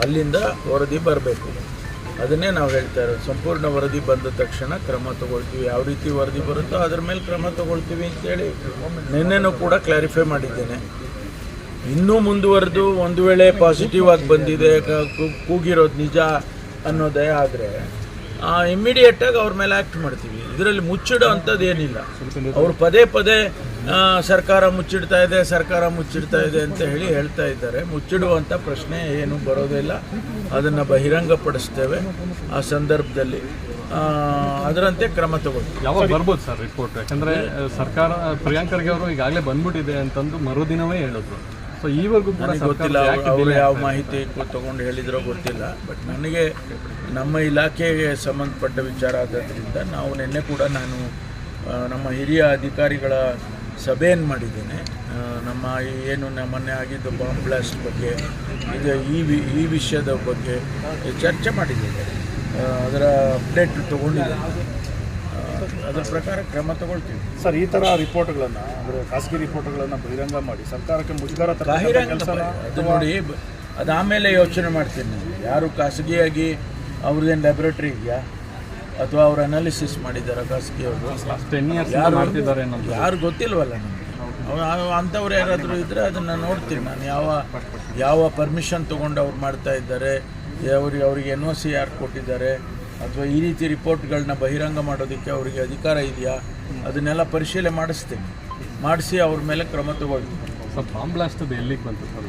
ಅಲ್ಲಿಂದ ವರದಿ ಬರಬೇಕು. ಅದನ್ನೇ ನಾವು ಹೇಳ್ತಾ ಇರೋದು. ಸಂಪೂರ್ಣ ವರದಿ ಬಂದ ತಕ್ಷಣ ಕ್ರಮ ತಗೊಳ್ತೀವಿ. ಯಾವ ರೀತಿ ವರದಿ ಬರುತ್ತೋ ಅದ್ರ ಮೇಲೆ ಕ್ರಮ ತಗೊಳ್ತೀವಿ ಅಂತೇಳಿ ನಿನ್ನೆನೂ ಕೂಡ ಕ್ಲಾರಿಫೈ ಮಾಡಿದ್ದೇನೆ. ಇನ್ನೂ ಮುಂದುವರೆದು ಒಂದು ವೇಳೆ ಪಾಸಿಟಿವ್ ಆಗಿ ಬಂದಿದೆ ಕೂಗಿರೋದು ನಿಜ ಅನ್ನೋದೇ ಆದರೆ ಇಮ್ಮಿಡಿಯೇಟಾಗಿ ಅವ್ರ ಮೇಲೆ ಆ್ಯಕ್ಟ್ ಮಾಡ್ತೀವಿ. ಇದರಲ್ಲಿ ಮುಚ್ಚಿಡೋ ಅಂಥದ್ದು ಏನಿಲ್ಲ ಅವ್ರು ಪದೇ ಪದೇ ಸರ್ಕಾರ ಮುಚ್ಚಿಡ್ತಾ ಇದೆ ಸರ್ಕಾರ ಮುಚ್ಚಿಡ್ತಾ ಇದೆ ಅಂತ ಹೇಳಿ ಹೇಳ್ತಾ ಇದ್ದಾರೆ. ಮುಚ್ಚಿಡುವಂಥ ಪ್ರಶ್ನೆ ಏನು ಬರೋದಿಲ್ಲ ಅದನ್ನು ಬಹಿರಂಗಪಡಿಸ್ತೇವೆ ಆ ಸಂದರ್ಭದಲ್ಲಿ. ಅದರಂತೆ ಕ್ರಮ ತಗೊಳ್ತೀವಿ ಯಾವಾಗ ಬರ್ಬೋದು ಸರ್ ರಿಪೋರ್ಟ್ ಯಾಕಂದರೆ ಸರ್ಕಾರ ಪ್ರಿಯಾಂಕ್ ಖರ್ಗೆ ಅವರು ಈಗಾಗಲೇ ಬಂದ್ಬಿಟ್ಟಿದೆ ಅಂತಂದು ಮರುದಿನವೇ ಹೇಳಿದ್ರು. ಸೊ ಈವರೆಗೂ ಕೂಡ ಗೊತ್ತಿಲ್ಲ ಅವರು ಯಾವ ಮಾಹಿತಿ ತಗೊಂಡು ಹೇಳಿದ್ರೋ ಗೊತ್ತಿಲ್ಲ. ಬಟ್ ನನಗೆ ನಮ್ಮ ಇಲಾಖೆಗೆ ಸಂಬಂಧಪಟ್ಟ ವಿಚಾರ ಆದ್ದರಿಂದ ನಾವು ನಿನ್ನೆ ಕೂಡ ನಾನು ನಮ್ಮ ಹಿರಿಯ ಅಧಿಕಾರಿಗಳ ಸಭೆಯನ್ನು ಮಾಡಿದ್ದೇನೆ. ನಮ್ಮ ಏನು ನಮ್ಮ ಮೊನ್ನೆ ಆಗಿದ್ದು ಬಾಂಬ್ ಬ್ಲಾಸ್ಟ್ ಬಗ್ಗೆ ಈಗ ಈ ವಿ ಈ ವಿಷಯದ ಬಗ್ಗೆ ಚರ್ಚೆ ಮಾಡಿದ್ದೇನೆ. ಅದರ ಅಪ್ಡೇಟ್ ತೊಗೊಂಡಿದ್ದೇನೆ. ಅದರ ಪ್ರಕಾರ ಕ್ರಮ ತಗೊಳ್ತೀವಿ. ಸರ್ ಈ ಥರ ರಿಪೋರ್ಟ್ಗಳನ್ನು ಅಂದರೆ ಖಾಸಗಿ ರಿಪೋರ್ಟ್ಗಳನ್ನು ಬಹಿರಂಗ ಮಾಡಿ ಸರ್ಕಾರಕ್ಕೆ ಮುಜುಗರ ಬಹಿರಂಗ ಅದು ನೋಡಿ ಅದಾಮೇಲೆ ಯೋಚನೆ ಮಾಡ್ತೀನಿ. ಯಾರು ಖಾಸಗಿಯಾಗಿ ಅವ್ರದ್ದೇನು ಲ್ಯಾಬ್ರೇಟ್ರಿ ಇದೆಯಾ? ಅಥವಾ ಅವ್ರು ಅನಾಲಿಸಿಸ್ ಮಾಡಿದ್ದಾರೆ ಖಾಸಗಿಯವರು ಯಾರು ಮಾಡ್ತಿದ್ದಾರೆ ಅನ್ನೋದು. ಯಾರು ಗೊತ್ತಿಲ್ವಲ್ಲ ನಮಗೆ. ಅಂಥವ್ರು ಯಾರಾದರೂ ಇದ್ದರೆ ಅದನ್ನು ನೋಡ್ತೀನಿ ನಾನು. ಯಾವ ಯಾವ ಪರ್ಮಿಷನ್ ತೊಗೊಂಡು ಅವ್ರು ಮಾಡ್ತಾ ಇದ್ದಾರೆ ಅವ್ರಿಗೆ ಅವ್ರಿಗೆ ಎನ್ ಒ ಸಿ ಯಾರು ಕೊಟ್ಟಿದ್ದಾರೆ ಅಥವಾ ಈ ರೀತಿ ರಿಪೋರ್ಟ್ಗಳನ್ನ ಬಹಿರಂಗ ಮಾಡೋದಕ್ಕೆ ಅವರಿಗೆ ಅಧಿಕಾರ ಇದೆಯಾ? ಅದನ್ನೆಲ್ಲ ಪರಿಶೀಲನೆ ಮಾಡಿಸ್ತೀನಿ. ಮಾಡಿಸಿ ಅವ್ರ ಮೇಲೆ ಕ್ರಮ ತಗೊಳ್ತೀನಿ. ಸ್ವಲ್ಪ ಬಾಂಬ್ ಬ್ಲಾಸ್ಟ್ ಎಲ್ಲಿಗೆ ಬಂತು ಸರ್